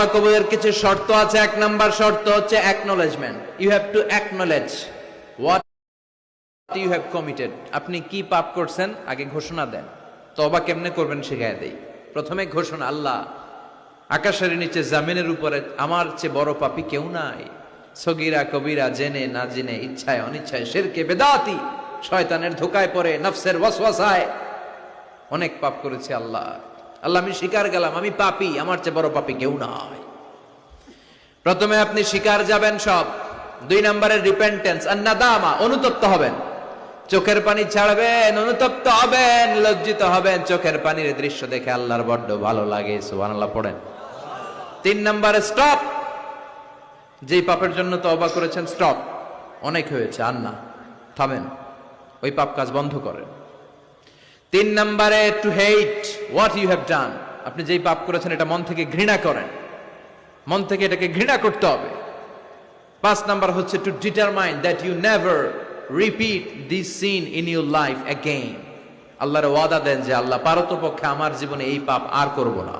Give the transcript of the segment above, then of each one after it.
তবা কবুলের কিছু শর্ত আছে। এক নাম্বার শর্ত হচ্ছে acknowledgement you have to acknowledge what you have committed আপনি কি পাপ করছেন, আগে ঘোষণা দেন। তবা কেমনে করবেন শিখায় দেই। প্রথমে ঘোষণা, আল্লাহ, আকাশের নিচে, জামিনের উপরে, আমার চেয়ে বড় পাপী কেউ নাই। সগিরা, কবিরা, জেনে, না জেনে, ইচ্ছায়, অনিচ্ছায় শেরকে বেদাতি, শয়তানের ধোকায় পড়ে, নফসের ওয়াসওয়াসায়। অনেক পাপ করেছে আল্লাহ। আল্লাহ, আমি স্বীকার গেলাম, আমি পাপী, আমার চেয়ে বড় পাপী কেউ নাই। প্রথমে আপনি স্বীকার যাবেন সব। দুই নম্বরের রিপেন্টেন্স আর নাদামা অনুতপ্ত হবেন। চোখের পানি ছাড়বেন, অনুতপ্ত হবেন, লজ্জিত হবেন। চোখের পানির দৃশ্য দেখে আল্লাহর বড্ড ভালো লাগে, সুবহানাল্লাহ, পড়েন। তিন নম্বরে স্টপ যেই পাপের জন্য তওবা করেছেন স্টপ অনেক হয়েছে আর না থামেন। ওই পাপ কাজ বন্ধ করেন। তিন নম্বরে to hate what you have done আপনি যেই পাপ করেছেন, এটা মন থেকে ঘৃণা করেন। মন থেকে এটাকে ঘৃণা করতে হবে। পাঁচ নাম্বার হচ্ছে to determine that you never repeat this sin in your life again আল্লাহর ওয়াদা দেন যে, আল্লাহ পারতপক্ষে আমার জীবনে এই পাপ আর করব না।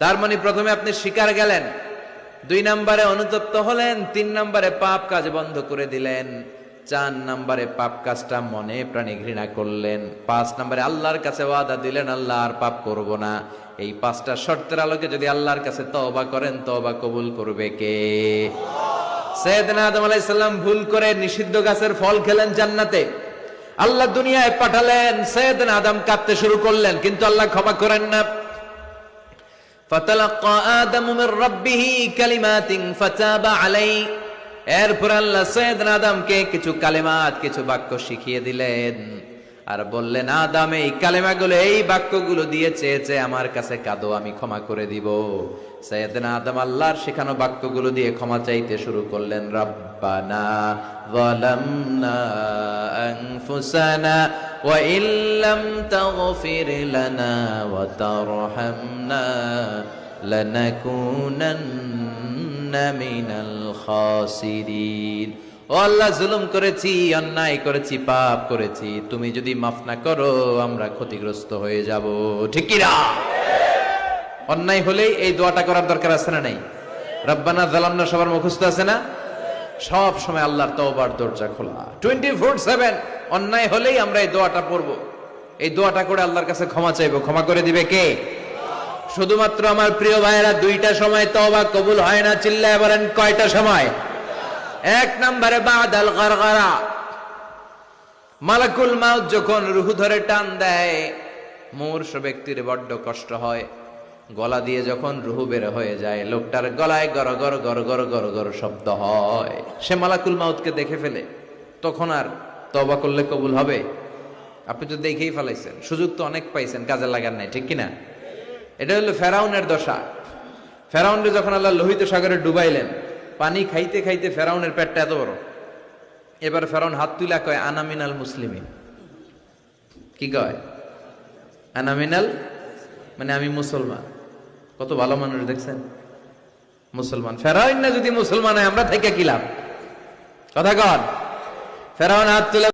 তার মানে প্রথমে আপনি শিকার গেলেন। দুই নম্বরে অনুতপ্ত হলেন, তিন নম্বরে পাপ কাজ বন্ধ করে দিলেন। চার নম্বরে পাপ কাজটা মনে প্রাণে ঘৃণা করলেন পাঁচ নম্বরে আল্লাহর কাছে ওয়াদা দিলেন আল্লাহ আর পাপ করব না এই পাঁচটা শর্তের আলোকে যদি আল্লাহর কাছে তওবা করেন তওবা কবুল করবে কে সৈয়দনা আদম আলাইহিস সালাম ভুল করে নিষিদ্ধ গাছের ফল খেলেন জান্নাতে আল্লাহ দুনিয়ায় পাঠালেন সৈয়দনা আদম কাঁদতে শুরু করলেন কিন্তু আল্লাহ ক্ষমা করেন না فتلقى آدم من ربه كلمات فتاب عليه এরপর আল্লাহ সৈয়দনা আদমকে কিছু কালেমাত কিছু বাক্য শিখিয়ে দিলেন আর বললেন আদাম এই কালেমাগুলো এই বাক্যগুলো দিয়ে চেয়েছে আমার কাছে কাঁদো আমি ক্ষমা করে দিব সৈয়দনা আদম আল্লাহর শেখানো বাক্যগুলো দিয়ে ক্ষমা চাইতে শুরু করলেন রব্বানা ظلمنا أنفسنا وإن لم تغفر لنا وترحمنا لنكونن সবার মুখস্ত আছে না? সব সময় আল্লাহর তোবার দরজা খোলা। টোয়েন্টি ফোর সেভেন অন্যায় হলেই আমরা এই দোয়াটা পড়ব। এই দোয়াটা করে আল্লাহর কাছে ক্ষমা চাইব। ক্ষমা করে দিবে কে? শুধুমাত্র আমার প্রিয় ভাইয়েরা, দুইটা সময় তওবা কবুল হয় না, চিল্লায় বলেন কয়টা সময়? এক নম্বরে বাদাল মালাকুল মাউত যখন রুহু ধরে টান দেয়, মূর্ষ ব্যক্তির বড্ড কষ্ট হয়। গলা দিয়ে যখন রুহু বের হয়ে যায়, লোকটার গলায় গর গর গর গর গর গর শব্দ হয়। সে মালাকুল মাউতকে দেখে ফেলে। তখন আর তবা করলে কবুল হবে? আপনি তো দেখেই ফেলাইছেন। সুযোগ তো অনেক পাইছেন, কাজে লাগার নাই, ঠিক কিনা? এটা হলো ফেরাউনের দশা। ফেরাউনরে যখন আল্লাহ লোহিত সাগরে ডুবাইলেন, পানি খাইতে খাইতে ফেরাউনের পেটটা এত বড়। এবার ফেরাউন হাত তুলা কয় আনামিনাল মুসলিমিন। কি কয়? আনামিনাল মানে আমি মুসলমান। কত ভালো মানুষ দেখছেন? মুসলমান। ফেরাউন না যদি মুসলমান হয়, আমরা থেকে কি লাভ? কথা কন। ফেরাউন হাত তুলে